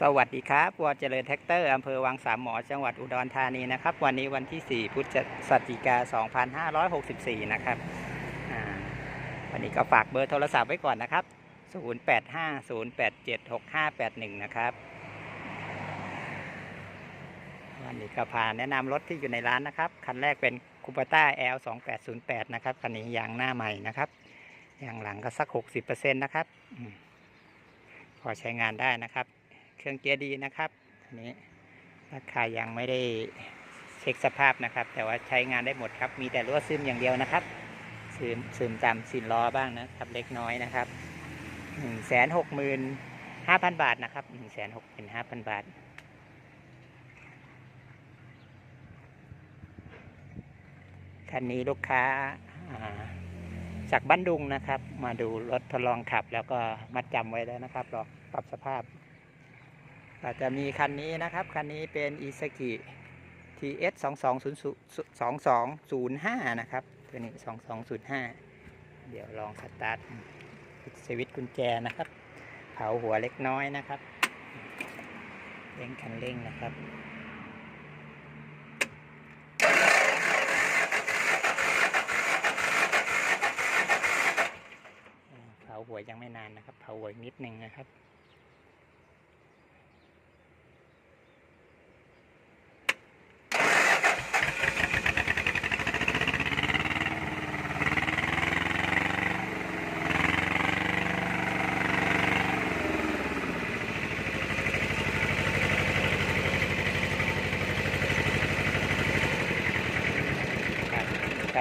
สวัสดีครับวอเจริญแท็กเตอร์อำเภอวังสามหมอจังหวัดอุดรธานีนะครับ วันนี้วันที่ 4พฤศจิกา2564 นะครับวันนี้ก็ฝากเบอร์โทรศัพท์ไว้ก่อนนะครับ 0850876581 นะครับ วันนี้ก็พาแนะนำรถที่อยู่ในร้านนะครับ คันแรกเป็นคูปต้า L2808 นะครับ คันนี้ยางหน้าใหม่นะครับ ยางหลังก็สัก 60%นะครับพอใช้งานได้นะครับ เครื่องเกียร์ดีนะครับอันนี้ราคายังไม่ได้เช็คสภาพนะครับ แต่ว่าใช้งานได้หมดครับ มีแต่รั่วซึมอย่างเดียวนะครับซึมซึมตามสินล้อบ้างนะครับ เล็กน้อยนะครับหนึ่งแสนหกหมื่นห้าพันบาทนะครับหนึ่งแสนหกหมื่นห้าพันบาทคันนี้ลูกค้าอ่าจากบ้านดุงนะครับ มาดูรถทดลองขับ แล้วก็มัดจำไว้แล้วนะครับรอปรับสภาพ ก็จะมีคันนี้นะครับ คันนี้เป็น i s a k i TS 2 2 0 2 2 0 5 นะครับ ตัวนี้ 2205 เดี๋ยวลองสตาร์ทสวิตช์กุญแจนะครับ เผาหัวเล็กน้อยนะครับเร่งคันเร่งนะครับเผาหัวยังไม่นานนะครับ เผาหัวนิดนึงนะครับ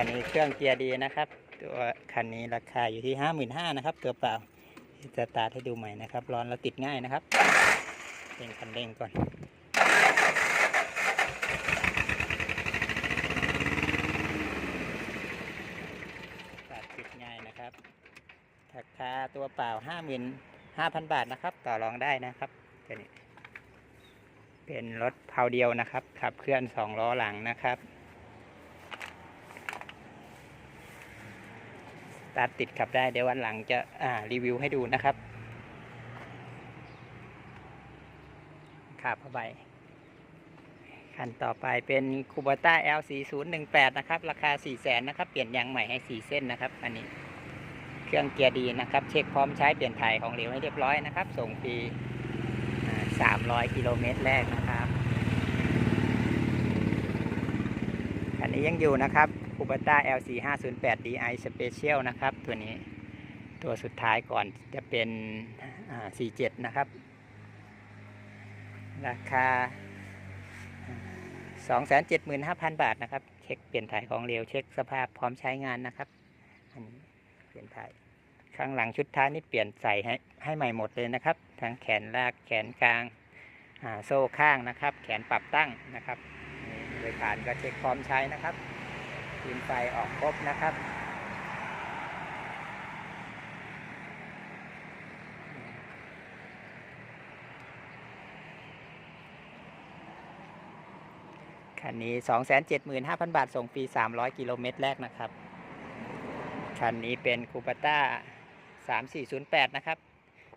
คันนี้เครื่องเกียร์ดีนะครับ ตัวคันนี้ราคาอยู่ที่ห้าหมื่นห้านะครับ ตัวเปล่าจะตาให้ดูใหม่นะครับ ร้อนแล้วติดง่ายนะครับเร่งคันเร่งก่อนตาร์ทติดง่ายนะครับราคาตัวเปล่าห้าหมื่นห้าพันบาทนะครับ ต่อรองได้นะครับตัวนี้เป็นรถเพาเดียวนะครับ ขับเคลื่อนสองล้อหลังนะครับ ตาร์ทติดขับได้เดี๋ยววันหลังจะอ่ารีวิวให้ดูนะครับขาผ้าใบคันต่อไปเป็นคูบ a ต้า L4018 นะครับ ราคา 4 0 0 0 0นนะครับ เปลี่ยนยางใหม่ให้ 4 เส้นนะครับ อันนี้เครื่องเกียร์ดีนะครับ เช็คพร้อมใช้เปลี่ยนถ่ายของเหลวให้เรียบร้อยนะครับ ส่งฟรี300 กิโลเมตรแรกนะครับ อันนี้ยังอยู่นะครับ คูปต้า LC 5 0 8 DI Special นะครับ ตัวนี้ตัวสุดท้ายก่อนจะเป็น 47 นะครับ ราคา 275,000 บาทนะครับ เช็คเปลี่ยนถ่ายของเหลวเช็คสภาพพร้อมใช้งานนะครับ อันนี้เปลี่ยนถ่ายข้างหลังชุดท้ายนี่เปลี่ยนใส่ให้ให้ใหม่หมดเลยนะครับ ทั้งแขนลากแขนกลางโซ่ข้างนะครับ แขนปรับตั้งนะครับโดยฐานก็เช็คพร้อมใช้นะครับ ฟินไฟออกครบนะครับคันนี้ 275,000 บาท ส่งฟรี 300 กิโลเมตรแรกนะครับ คันนี้เป็นคูปต้า 3408 นะครับ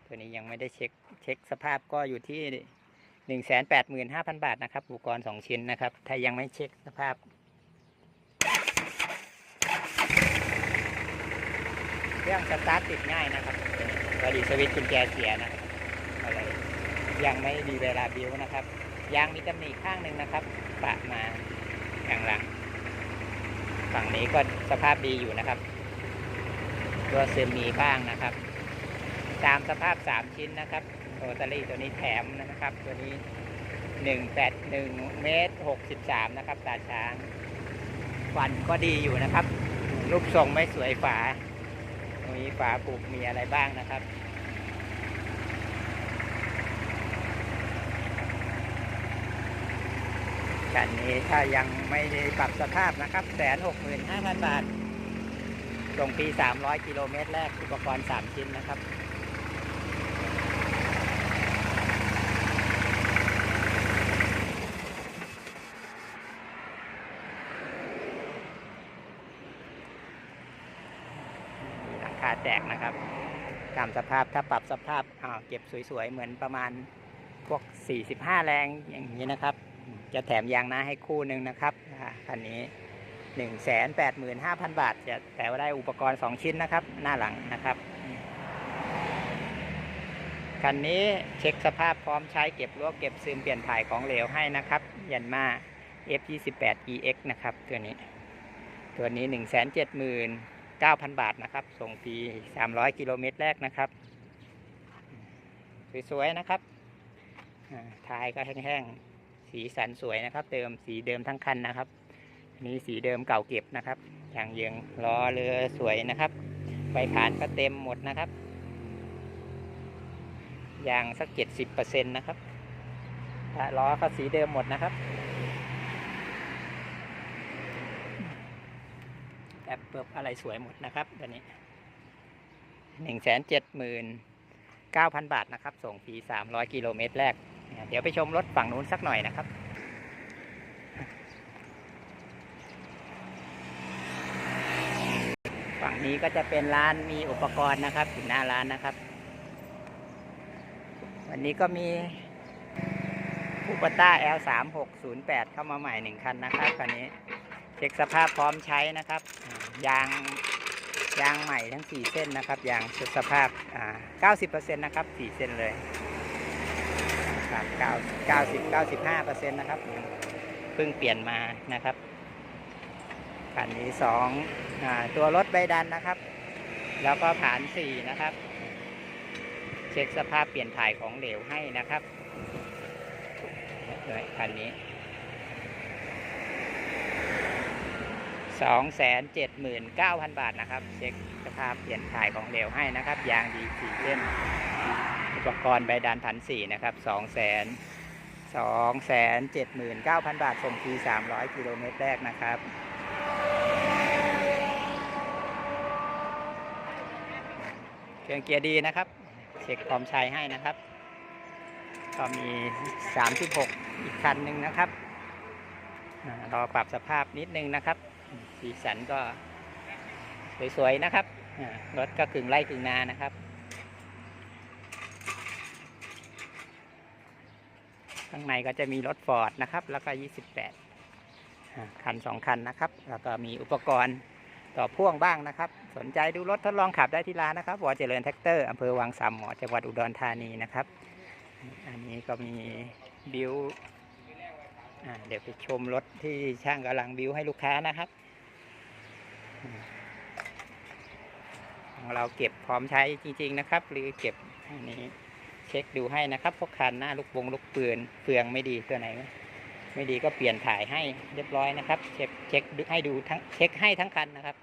ตัวนี้ยังไม่ได้เช็ค เช็คสภาพก็อยู่ที่ 185,000 บาท นะครับ อุปกรณ์ 2 ชิ้นนะครับ ถ้ายังไม่เช็คสภาพ เครื่องสตาร์ทติดง่ายนะครับพอดีสวิตช์กุญแจเสียนะครับอะไรยังไม่มีเวลาบิวนะครับยางมีตำหนิข้างหนึ่งนะครับ ปะมาข้างหลัง ฝั่งนี้ก็สภาพดีอยู่นะครับ ตัวซึมมีบ้างนะครับ ตามสภาพ3ชิ้นนะครับโรตารี่ตัวนี้แถมนะครับ ตัวนี้181เมตร63นะครับ ตาช้างฟันก็ดีอยู่นะครับ รูปทรงไม่สวยฝา มีฝาปลูกมีอะไรบ้างนะครับ คันนี้ถ้ายังไม่ได้ปรับสภาพนะครับแสนหกหมื่นห้าพันบาทส่งปีสามร้อยกิโลเมตรแรกอุปกรณ์สามชิ้นนะครับ หลังคา แตกนะครับตามสภาพถ้าปรับสภาพอ่าเก็บสวยๆ เหมือนประมาณพวก 45 แรงอย่างนี้นะครับ จะแถมยางหน้าให้คู่หนึ่งนะครับคันนี้ 185,000 บาท จะแต่ว่าได้อุปกรณ์ 2 ชิ้นนะครับ หน้าหลังนะครับคันนี้เช็คสภาพพร้อมใช้เก็บรั้วเก็บซึมเปลี่ยนถ่ายของเหลวให้นะครับ ยันมา F28 EX นะครับ ตัวนี้ ตัวนี้ 170,000 9,000 บาทนะครับ ส่งฟรี300 กิโลเมตรแรกนะครับ สวยๆนะครับท้ายก็แห้งๆ สีสันสวยนะครับเติมสีเดิมทั้งคันนะครับอันนี้สีเดิมเก่าเก็บนะครับ อย่างเยิงล้อเรือสวยนะครับไฟผานก็เต็มหมดนะครับ ยางสักเจ็ดสิบเปอร์เซ็นต์นะครับถ้าล้อก็สีเดิมหมดนะครับแอ บเปิบอะไรสวยหมดนะครับตัวนี้หนึ่งแสนเจ็ดหมื่นเก้าพันบาทนะครับ ส่งฟรีสามร้อยกิโลเมตรแรก เดี๋ยวไปชมรถฝั่งนู้นสักหน่อยนะครับฝั่งนี้ก็จะเป็นร้านมีอุปกรณ์นะครับอยู่หน้าร้านนะครับ วันนี้ก็มีคูปต้า L 3 6 0 8 เข้ามาใหม่หนึ่งคันนะครับคันนี้ ช็คสภาพพร้อมใช้นะครับ ยางยางใหม่ทั้ง 4 เส้นนะครับ ยางสุดสภาพ 90%นะครับ 4 เส้นเลยครับ9 90 95%นะครับ เพิ่งเปลี่ยนมานะครับคันนี้สองตัวรถใบดันนะครับ แล้วก็ผ่านสี่นะครับ เช็คสภาพเปลี่ยนถ่ายของเหลวให้นะครับคันนี้ สองแสนเจ็ดหมื่นเก้าพันบาทนะครับ เช็คสภาพเปลี่ยนถ่ายของเหลวให้นะครับ ยางดีสี่เส้นอุปกรณ์ใบดานพันสี่นะครับสองแสนสองแสนเจ็ดหมื่นเก้าพันบาท ส่งฟรีสามร้อยกิโลเมตรแรกนะครับเครื่องเกียร์ดีนะครับ เช็คความใช้ให้นะครับ ก็มี 36 อีกคันหนึ่งนะครับรอปรับสภาพนิดนึงนะครับ สีสันก็สวยๆนะครับรถก็กึ่งไร่กึ่งนานะครับข้างในก็จะมีรถฟอร์ดนะครับ แล้วก็ 28 คันสองคันนะครับ แล้วก็มีอุปกรณ์ต่อพ่วงบ้างนะครับ สนใจดูรถทดลองขับได้ที่ร้านนะครับวอเจริญแท็กเตอร์อำเภอวังสามหมอจังหวัดอุดรธานีนะครับ อันนี้ก็มีบิว เดี๋ยวไปชมรถที่ช่างกำลังบิวให้ลูกค้านะครับ ของเราเก็บพร้อมใช้จริง ๆ นะครับ หรือเก็บอันนี้เช็คดูให้นะครับพวกคันหน้าลูกบงลูกปืนเฟืองไม่ดีตัวไหน ไม่ดีก็เปลี่ยนถ่ายให้เรียบร้อยนะครับ เช็คเช็คให้ดูทั้งเช็คให้ทั้งคันนะครับ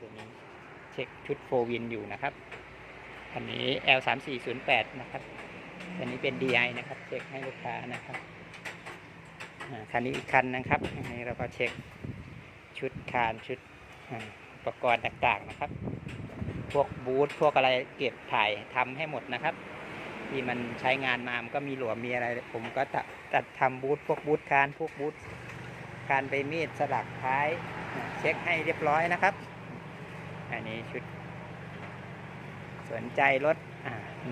ตัวนี้เช็คชุดโฟวินอยู่นะครับคันนี้ L 3 4 0 8 นะครับคันนี้เป็น DI นะครับ เช็คให้ลูกค้านะครับ คันนี้อีกคันนะครับอันนี้เราก็เช็คชุดคานชุดอุปกรณ์ต่างๆนะครับ พวกบูทพวกอะไรเก็บถ่ายทำให้หมดนะครับ ที่มันใช้งานมามันก็มีหลวมมีอะไร ผมก็ตัดตัดทำบูทพวกบูทคานพวกบูทคานไปมีดสลักท้ายเช็คให้เรียบร้อยนะครับ อันนี้ชุด สนใจรถ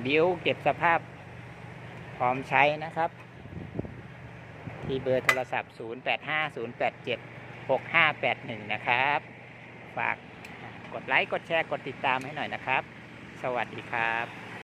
บิวเก็บสภาพพร้อมใช้นะครับ ที่เบอร์โทรศัพท์ 0850876581 นะครับ ฝากกดไลค์ กดแชร์ กดติดตามให้หน่อยนะครับ สวัสดีครับ